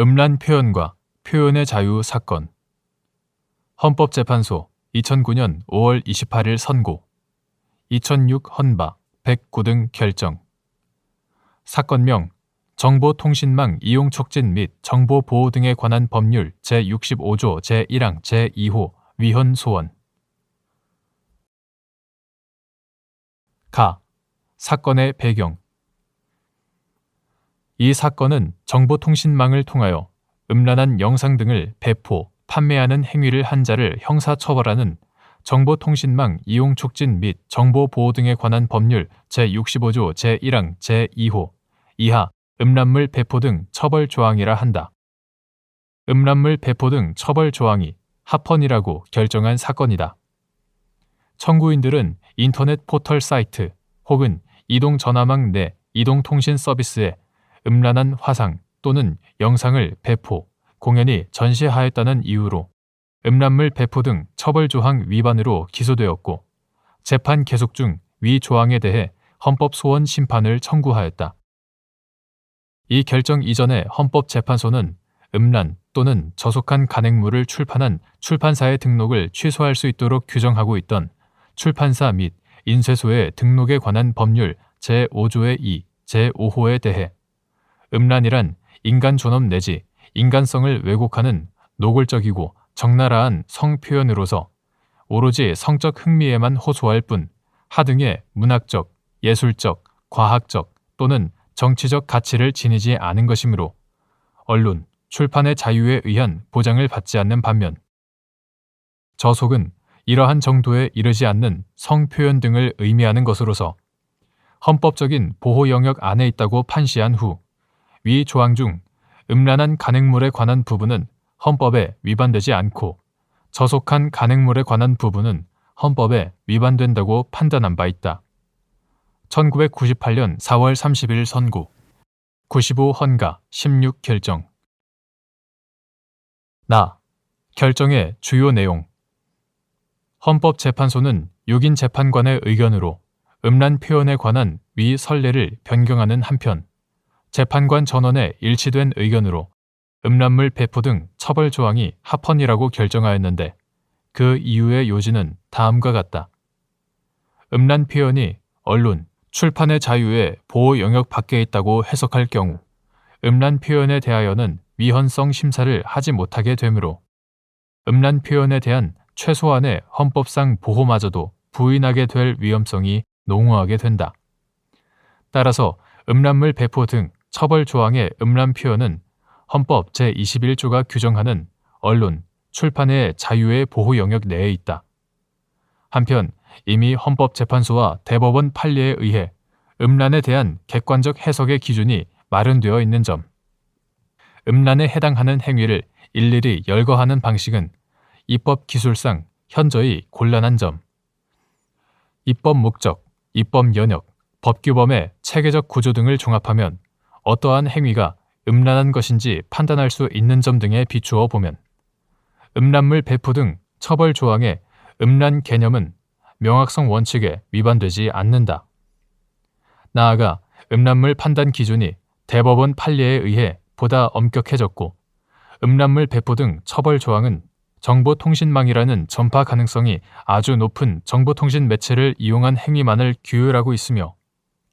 음란 표현과 표현의 자유 사건. 헌법재판소 2009년 5월 28일 선고. 2006 헌바 109등 결정. 사건명 정보통신망 이용 촉진 및 정보 보호 등에 관한 법률 제65조 제1항 제2호 위헌 소원. 가. 사건의 배경 이 사건은 정보통신망을 통하여 음란한 영상 등을 배포, 판매하는 행위를 한 자를 형사 처벌하는 정보통신망 이용 촉진 및 정보 보호 등에 관한 법률 제65조 제1항 제2호 이하 음란물 배포 등 처벌 조항이라 한다. 음란물 배포 등 처벌 조항이 합헌이라고 결정한 사건이다. 청구인들은 인터넷 포털 사이트 혹은 이동 전화망 내 이동통신 서비스에 음란한 화상 또는 영상을 배포, 공연히 전시하였다는 이유로 음란물 배포 등 처벌 조항 위반으로 기소되었고 재판 계속 중 위 조항에 대해 헌법 소원 심판을 청구하였다. 이 결정 이전에 헌법재판소는 음란 또는 저속한 간행물을 출판한 출판사의 등록을 취소할 수 있도록 규정하고 있던 출판사 및 인쇄소의 등록에 관한 법률 제5조의 2, 제5호에 대해 음란이란 인간 존엄 내지 인간성을 왜곡하는 노골적이고 적나라한 성 표현으로서 오로지 성적 흥미에만 호소할 뿐 하등의 문학적, 예술적, 과학적 또는 정치적 가치를 지니지 않은 것이므로 언론, 출판의 자유에 의한 보장을 받지 않는 반면 저속은 이러한 정도에 이르지 않는 성 표현 등을 의미하는 것으로서 헌법적인 보호 영역 안에 있다고 판시한 후 위 조항 중 음란한 간행물에 관한 부분은 헌법에 위반되지 않고 저속한 간행물에 관한 부분은 헌법에 위반된다고 판단한 바 있다. 1998년 4월 30일 선고. 95 헌가 16 결정. 나. 결정의 주요 내용. 헌법재판소는 6인 재판관의 의견으로 음란 표현에 관한 위 선례를 변경하는 한편 재판관 전원의 일치된 의견으로 음란물 배포 등 처벌 조항이 합헌이라고 결정하였는데 그 이유의 요지는 다음과 같다. 음란 표현이 언론, 출판의 자유의 보호 영역 밖에 있다고 해석할 경우 음란 표현에 대하여는 위헌성 심사를 하지 못하게 되므로 음란 표현에 대한 최소한의 헌법상 보호마저도 부인하게 될 위험성이 농후하게 된다. 따라서 음란물 배포 등 처벌 조항의 음란 표현은 헌법 제21조가 규정하는 언론, 출판의 자유의 보호 영역 내에 있다. 한편 이미 헌법재판소와 대법원 판례에 의해 음란에 대한 객관적 해석의 기준이 마련되어 있는 점, 음란에 해당하는 행위를 일일이 열거하는 방식은 입법 기술상 현저히 곤란한 점, 입법 목적, 입법 연역, 법규범의 체계적 구조 등을 종합하면 어떠한 행위가 음란한 것인지 판단할 수 있는 점 등에 비추어 보면 음란물 배포 등 처벌 조항의 음란 개념은 명확성 원칙에 위반되지 않는다. 나아가 음란물 판단 기준이 대법원 판례에 의해 보다 엄격해졌고 음란물 배포 등 처벌 조항은 정보통신망이라는 전파 가능성이 아주 높은 정보통신 매체를 이용한 행위만을 규율하고 있으며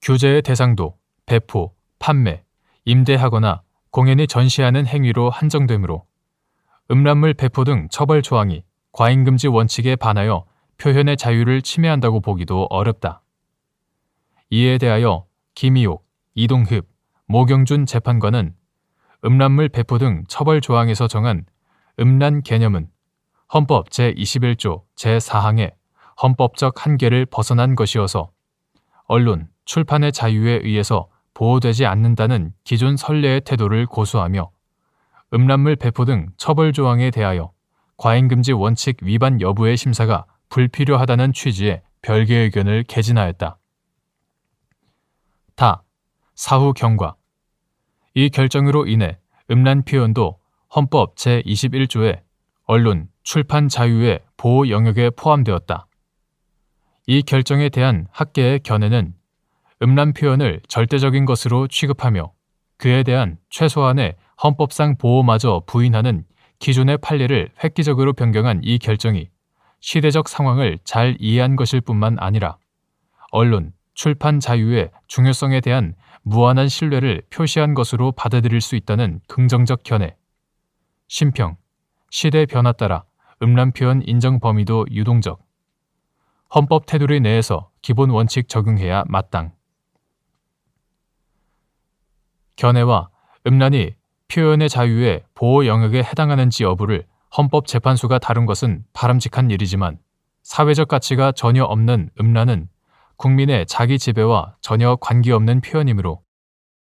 규제의 대상도 배포, 판매, 임대하거나 공연히 전시하는 행위로 한정되므로 음란물 배포 등 처벌 조항이 과잉금지 원칙에 반하여 표현의 자유를 침해한다고 보기도 어렵다. 이에 대하여 김희옥, 이동흡, 모경준 재판관은 음란물 배포 등 처벌 조항에서 정한 음란 개념은 헌법 제21조 제4항의 헌법적 한계를 벗어난 것이어서 언론, 출판의 자유에 의해서 보호되지 않는다는 기존 선례의 태도를 고수하며 음란물 배포 등 처벌 조항에 대하여 과잉금지 원칙 위반 여부의 심사가 불필요하다는 취지의 별개 의견을 개진하였다. 다. 사후 경과 이 결정으로 인해 음란 표현도 헌법 제21조에 언론, 출판 자유의 보호 영역에 포함되었다. 이 결정에 대한 학계의 견해는 음란 표현을 절대적인 것으로 취급하며 그에 대한 최소한의 헌법상 보호마저 부인하는 기존의 판례를 획기적으로 변경한 이 결정이 시대적 상황을 잘 이해한 것일 뿐만 아니라 언론, 출판 자유의 중요성에 대한 무한한 신뢰를 표시한 것으로 받아들일 수 있다는 긍정적 견해. 심평, 시대 변화 따라 음란 표현 인정 범위도 유동적. 헌법 테두리 내에서 기본 원칙 적용해야 마땅. 견해와 음란이 표현의 자유의 보호 영역에 해당하는지 여부를 헌법재판소가 다룬 것은 바람직한 일이지만 사회적 가치가 전혀 없는 음란은 국민의 자기 지배와 전혀 관계없는 표현이므로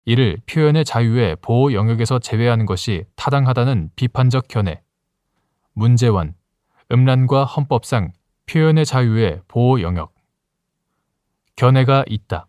이를 표현의 자유의 보호 영역에서 제외하는 것이 타당하다는 비판적 견해. 문제원, 음란과 헌법상 표현의 자유의 보호 영역. 견해가 있다.